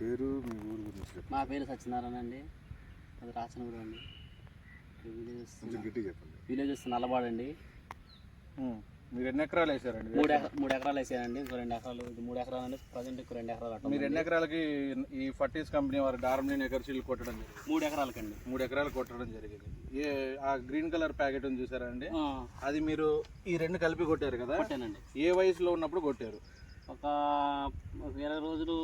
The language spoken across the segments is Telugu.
పేరు మీ ఊరు గురించి మా పేరు సత్యనారాయణ అండి. అది రాచనగూడ అండి. విలేజ్ విలేజ్ వస్తుంది నల్లబాడండి ఉమ్. మీరు ఎన్ని ఎకరాలు వేసారండి మూడు ఎకరా మూడు ఎకరాలు వేసానండి. ఇంకో రెండు ఎకరాలు ఇది మూడు ఎకరాలు అండి. ప్రజెంట్ ఇంకో రెండు ఎకరాలు మీరు ఎన్ని ఎకరాలకి ఈ ఫర్టీస్ కంపెనీ వారు డార్మిన్ ఎకర్సీలు కొట్టడం జరిగింది? మూడు ఎకరాలకండి. మూడు ఎకరాలు కొట్టడం జరిగింది. ఏ ఆ గ్రీన్ కలర్ ప్యాకెట్ ఉంది చూసారా అండి? అది మీరు ఈ రెండు కలిపి కొట్టారు కదా? కొట్టానండి. ఏ వయసులో ఉన్నప్పుడు కొట్టారు? ఒక ఇరవై రోజులు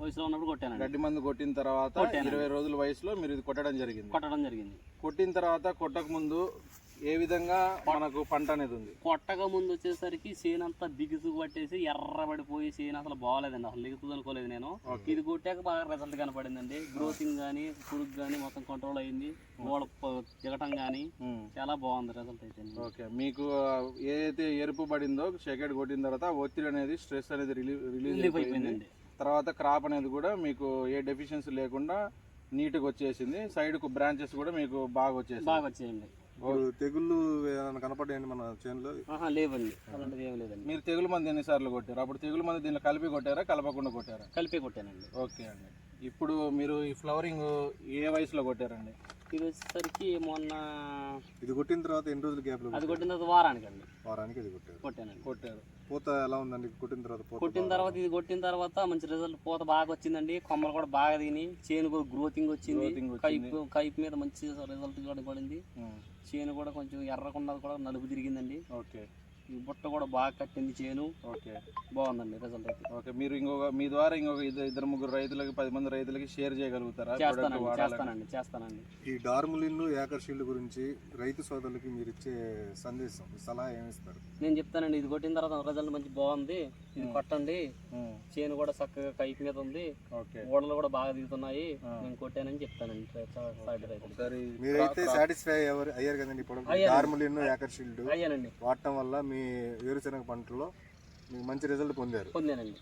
వయసులో ఉన్నప్పుడు కొట్టానండి. గడ్డి మందు కొట్టిన తర్వాత. ఇరవై రోజుల వయసులో మీరు ఇది కొట్టడం జరిగింది. కొట్టడం జరిగింది. కొట్టిన తర్వాత కొట్టక ముందు ఏ విధంగా మనకు పంట అనేది ఉంది? కొట్టక ముందు వచ్చేసరికి చేను అంతా బిగుసు పట్టేసి ఎర్రబడిపోయి చేను అసలు బాగాలేదండి. అసలు దిగుతుంది అనుకోలేదు నేను. ఇది కొట్టాక బాగా రిజల్ట్ కనపడిందండి. గ్రోతింగ్ కానీ పురుగు కానీ మొత్తం కంట్రోల్ అయింది. గోడ దిగటం కానీ. చాలా బాగుంది రిజల్ట్ అయితే ఓకే. మీకు ఏదైతే ఎరుపు పడిందో షెకెట్ కొట్టిన తర్వాత ఒత్తిడి అనేది స్ట్రెస్ అనేది రిలీవ్ రిలీజ్ అయిపోయింది. అయిపోయిందండి. తర్వాత క్రాప్ అనేది కూడా మీకు ఏ డెఫిషియన్సీ లేకుండా నీట్గా వచ్చేసింది. సైడ్కు బ్రాంచెస్ కూడా మీకు బాగా వచ్చేసింది. బాగా వచ్చేయండి. తెగుళ్ళు ఏమైనా కనపడ్డాయండి మన చేనులో. లేవండి. అలాంటిది ఏం లేదండి. మీరు తెగులు మంది ఎన్నిసార్లు కొట్టారు? అప్పుడు తెగులు మంది దీనిలో కలిపి కొట్టారా కలపకుండా కొట్టారా? కలిపి కొట్టానండి. ఓకే అండి. ఇప్పుడు మీరు ఈ ఫ్లవరింగ్ ఏ వయసులో కొట్టారండి? ఇది వచ్చేసరికి మొన్న ఇది కొట్టిన తర్వాత ఎన్ని రోజులు గ్యాప్ అది కొట్టిన తర్వాత వారానికి అండి వారానికి ఇది కొట్టారు. కొట్టానండి. కొట్టారు. పూత ఎలా ఉందండి? కొట్టిన తర్వాత పూత కొట్టిన తర్వాత ఇది కొట్టిన తర్వాత మంచి రిజల్ట్ పూత బాగా వచ్చిందండి. కొమ్మలు కూడా బాగా తిని చేను కూడా గ్రోతింగ్ వచ్చింది. కైపు కైపు మీద మంచి రిజల్ట్ కూడా పడింది. ఉమ్, చేను కూడా కొంచెం ఎర్రకున్నది కూడా నలుపు తిరిగిందండి. ఓకే ఈ బుట్ట కూడా బాగా కట్టింది చేను. ఓకే. బాగుందండి రిజల్ట్ అయితే. ఓకే మీరు ఇంకొక మీ ద్వారా ఇంకొక ఇద్దరు ఇద్దరు ముగ్గురు రైతులకి పది మంది రైతులకి షేర్ చేయగలుగుతారా? చేస్తానండి? చేస్తానండి చేస్తానండి. ఈ డార్ములిన్ యాకర్ షీల్డ్ గురించి రైతు సోదరులకి మీరు ఇచ్చే సందేశం సలహా ఏమిస్తారు నేను చెప్తానండి ఇది కొట్టిన తర్వాత రిజల్ట్ మంచి బాగుంది ఇది కొట్టండి. చేను కూడా చక్కగా కైపు మీద ఉంది. ఓకే. ఓడలు కూడా బాగా దిగుతున్నాయి. నేను కొట్టానని చెప్తానండి మీరైతే సాటిస్ఫై అయ్యారు కదండి ఇప్పుడు. డార్ములిన్ యాకర్ షీల్డ్ అయ్యానండి. వాడటం వల్ల మీ మీ వేరుశనగ పంటలో మీకు మంచి రిజల్ట్ పొందారు. పొందానండి.